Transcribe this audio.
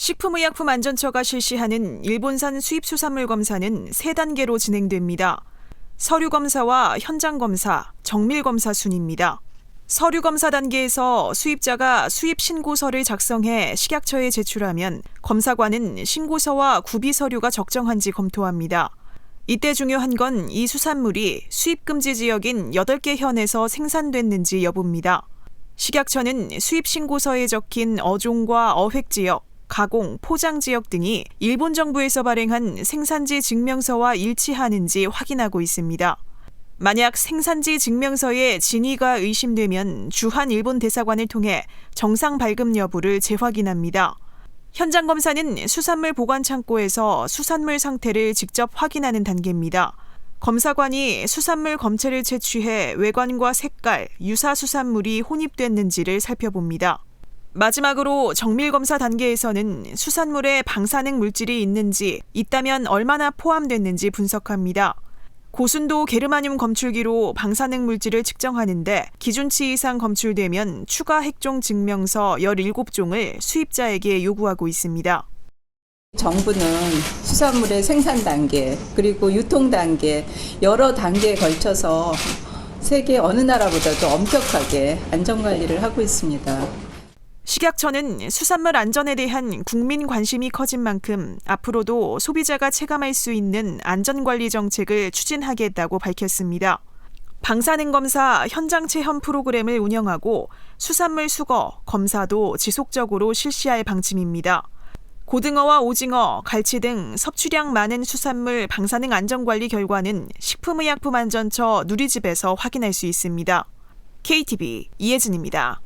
식품의약품안전처가 실시하는 일본산 수입수산물 검사는 세 단계로 진행됩니다. 서류 검사와 현장 검사, 정밀 검사 순입니다. 서류 검사 단계에서 수입자가 수입 신고서를 작성해 식약처에 제출하면 검사관은 신고서와 구비 서류가 적정한지 검토합니다. 이때 중요한 건 이 수산물이 수입 금지 지역인 8개 현에서 생산됐는지 여부입니다. 식약처는 수입 신고서에 적힌 어종과 어획 지역, 가공, 포장 지역 등이 일본 정부에서 발행한 생산지 증명서와 일치하는지 확인하고 있습니다. 만약 생산지 증명서에 진위가 의심되면 주한 일본 대사관을 통해 정상 발급 여부를 재확인합니다. 현장 검사는 수산물 보관 창고에서 수산물 상태를 직접 확인하는 단계입니다. 검사관이 수산물 검체를 채취해 외관과 색깔, 유사 수산물이 혼입됐는지를 살펴봅니다. 마지막으로 정밀 검사 단계에서는 수산물에 방사능 물질이 있는지, 있다면 얼마나 포함됐는지 분석합니다. 고순도 게르마늄 검출기로 방사능 물질을 측정하는데 기준치 이상 검출되면 추가 핵종 증명서 17종을 수입자에게 요구하고 있습니다. 정부는 수산물의 생산 단계 그리고 유통 단계 여러 단계에 걸쳐서 세계 어느 나라보다도 엄격하게 안전 관리를 하고 있습니다. 식약처는 수산물 안전에 대한 국민 관심이 커진 만큼 앞으로도 소비자가 체감할 수 있는 안전관리 정책을 추진하겠다고 밝혔습니다. 방사능 검사 현장 체험 프로그램을 운영하고 수산물 수거, 검사도 지속적으로 실시할 방침입니다. 고등어와 오징어, 갈치 등 섭취량 많은 수산물 방사능 안전관리 결과는 식품의약품안전처 누리집에서 확인할 수 있습니다. KTV 이혜진입니다.